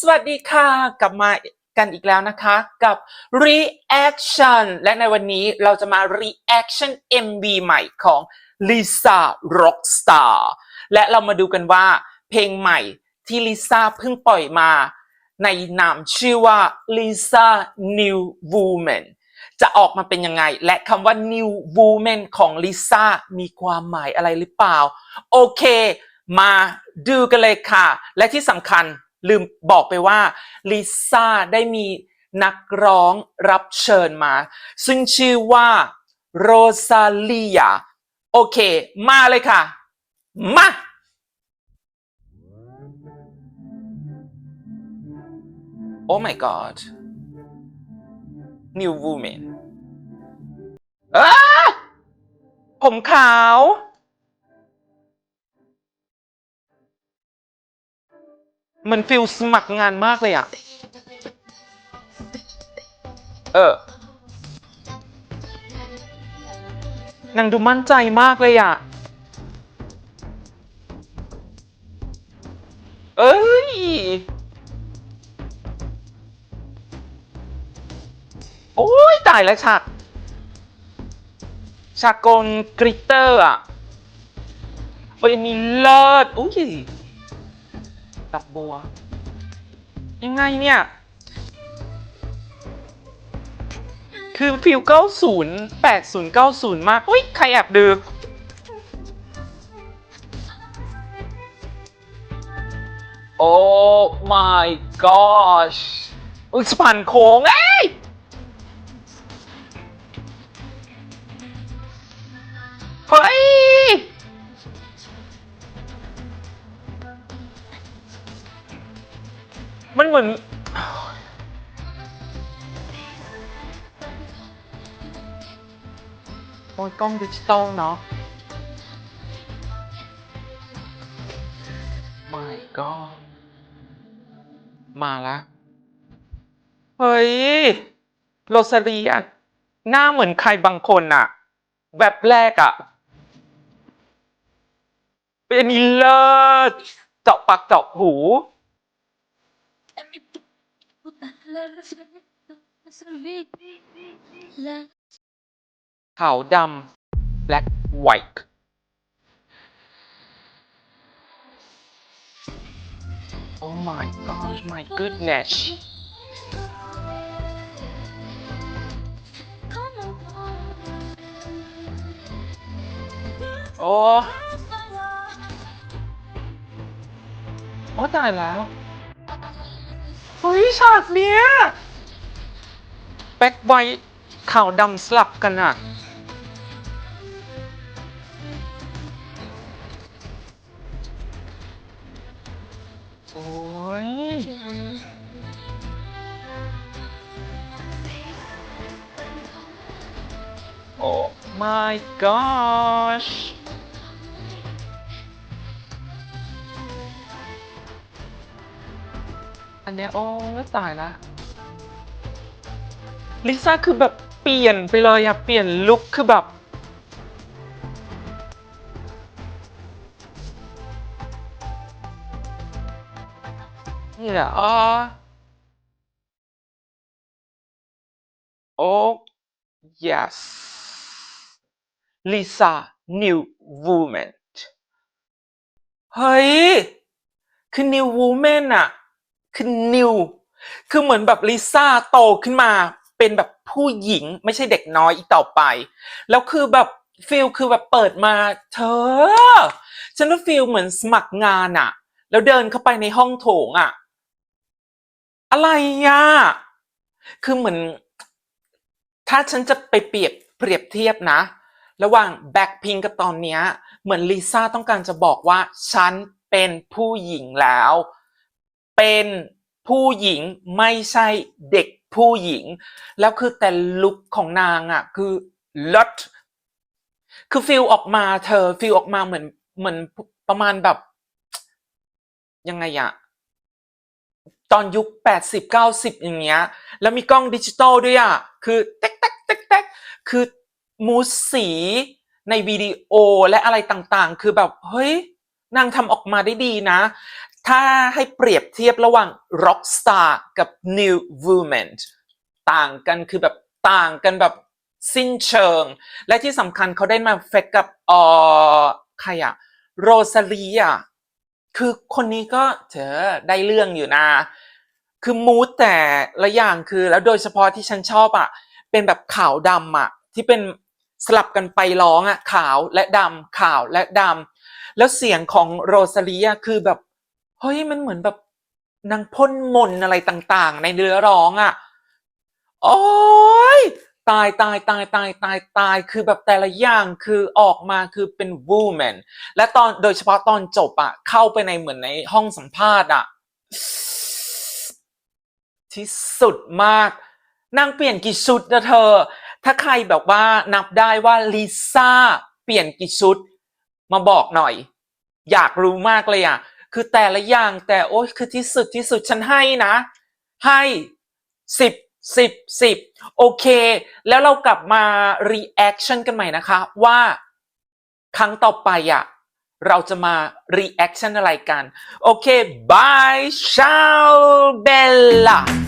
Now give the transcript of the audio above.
สวัสดีค่ะกลับมากันอีกแล้วนะคะกับ reaction และในวันนี้เราจะมา reaction MV ใหม่ของ Lisa Rockstar และเรามาดูกันว่าเพลงใหม่ที่ลิซ่าเพิ่งปล่อยมา ในนามชื่อว่า Lisa New Woman จะออกมาเป็นยังไง และคำว่า New Woman ของลิซ่ามีความหมายอะไรหรือเปล่า โอเค มาดูกันเลยค่ะ และที่สำคัญ ลืมบอกไปว่าลิซ่าได้มีนักร้องรับเชิญมา ซึ่งชื่อว่าโรซาลียโอเค มาเลยค่ะ มา Oh my god New Woman ผมขาว มันฟิลสมัครงานมากเลยอะ เออนางดูมั่นใจมากเลยอะ เอ้ย โอ้ยตายแล้วฉากฉากโกนกริตเตอร์อะเฮ้ยอันนี้เลิศอุ้ยดอ กบัว ยังไงเนี่ย คือฟิล90 80 90 มากอุ้ยใครแอบดูโอ้ my gosh อุ้ยสะพานโค้งเอ้ยเฮ้ย มันเหมือน โอ้ยกล้องดิจิตอลเนาะ my god มาแล้วเฮ้ย โรซาเลียหน้าเหมือนใครบางคนอะแบบแรกอะเป็นอันนี้เลิศเจาะปากเจาะหู La ขาวดำ black white oh my gosh my goodness โอ้โอ้ตายแล้ว เฮ้ยฉากเนี้ยแบ็คไวท์ขาวดำสลับกันอะโอ้ยโอ้ my gosh อันเนี้ยโอ้ตายละลิซ่าคือแบบเปลี่ยนไปเลยอะเปลี่ยนลุคคือแบบ นี่แหละอ๋อโอ้ yes Lisa New Woman เฮ้ย คือ New Woman อะ คือ New คือเหมือนแบบลิซ่าโตขึ้นมาเป็นแบบผู้หญิงไม่ใช่เด็กน้อยอีกต่อไป แล้วคือแบบฟิลคือแบบเปิดมาเธอ ฉันว่าฟิลเหมือนสมัครงานอะแล้วเดินเข้าไปในห้องโถงอะอะไรอะคือเหมือน ถ้าฉันจะไปเปรียบเปรียบเทียบนะ ระหว่างแบ็คพิงกับตอนเนี้ยเหมือนลิซ่าต้องการจะบอกว่า ฉันเป็นผู้หญิงแล้ว เป็นผู้หญิงไม่ใช่เด็กผู้หญิง แล้วคือแต่ลุคของนางอะคือลดคือฟิลออกมาเธอฟิลออกมาเหมือนเหมือนประมาณแบบ ยังไงอะตอนยุคแปดสิบเก้าสิบอย่างเงี้ย แล้วมีกล้องดิจิตอลด้วยอะคือแต๊กแต๊กแต๊กแต๊กคือมูสสีในวิดีโอและอะไรต่างๆ คือแบบ เฮ้ย นางทำออกมาได้ดีนะ ถ้าให้เปรียบเทียบระหว่าง Rockstar กับ New Woman ต่างกันคือแบบต่างกันแบบสิ้นเชิง และที่สำคัญเขาได้มาเฟกกับเอ่อใครอะโรซาลีอะคือคนนี้ก็เธอได้เรื่องอยู่นะ คือมูดแต่ละอย่างคือ แล้วโดยเฉพาะที่ฉันชอบอะเป็นแบบขาวดำอะที่เป็นสลับกันไปร้องอะขาวและดำขาวและดำแล้วเสียงของโรซาลีอะคือแบบ เฮ้ยมันเหมือนแบบนางพ่นมนอะไรต่างๆ ในเนื้อร้องอะ่ะ โอ้ยตายตายตายตายตายตายคือแบบแต่ละอย่างคือออกมาคือเป็น woman และตอนโดยเฉพาะตอนจบอะ่ะเข้าไปในเหมือนในห้องสัมภาษณ์อะ่ะที่สุดมาก นางเปลี่ยนกี่ชุดนะเธอ ถ้าใครแบบว่านับได้ว่าลิซ่าเปลี่ยนกี่ชุด มาบอกหน่อย อยากรู้มากเลยอะ คือแต่ละอย่างแต่โอ้ยคือที่สุดที่สุดฉันให้นะ ให้สิบสิบสิบโอเค แล้วเรากลับมา reaction กันใหม่นะคะ ว่าครั้งต่อไปอะเราจะมา reaction อะไรกัน โอเคบายเชาเบลล่า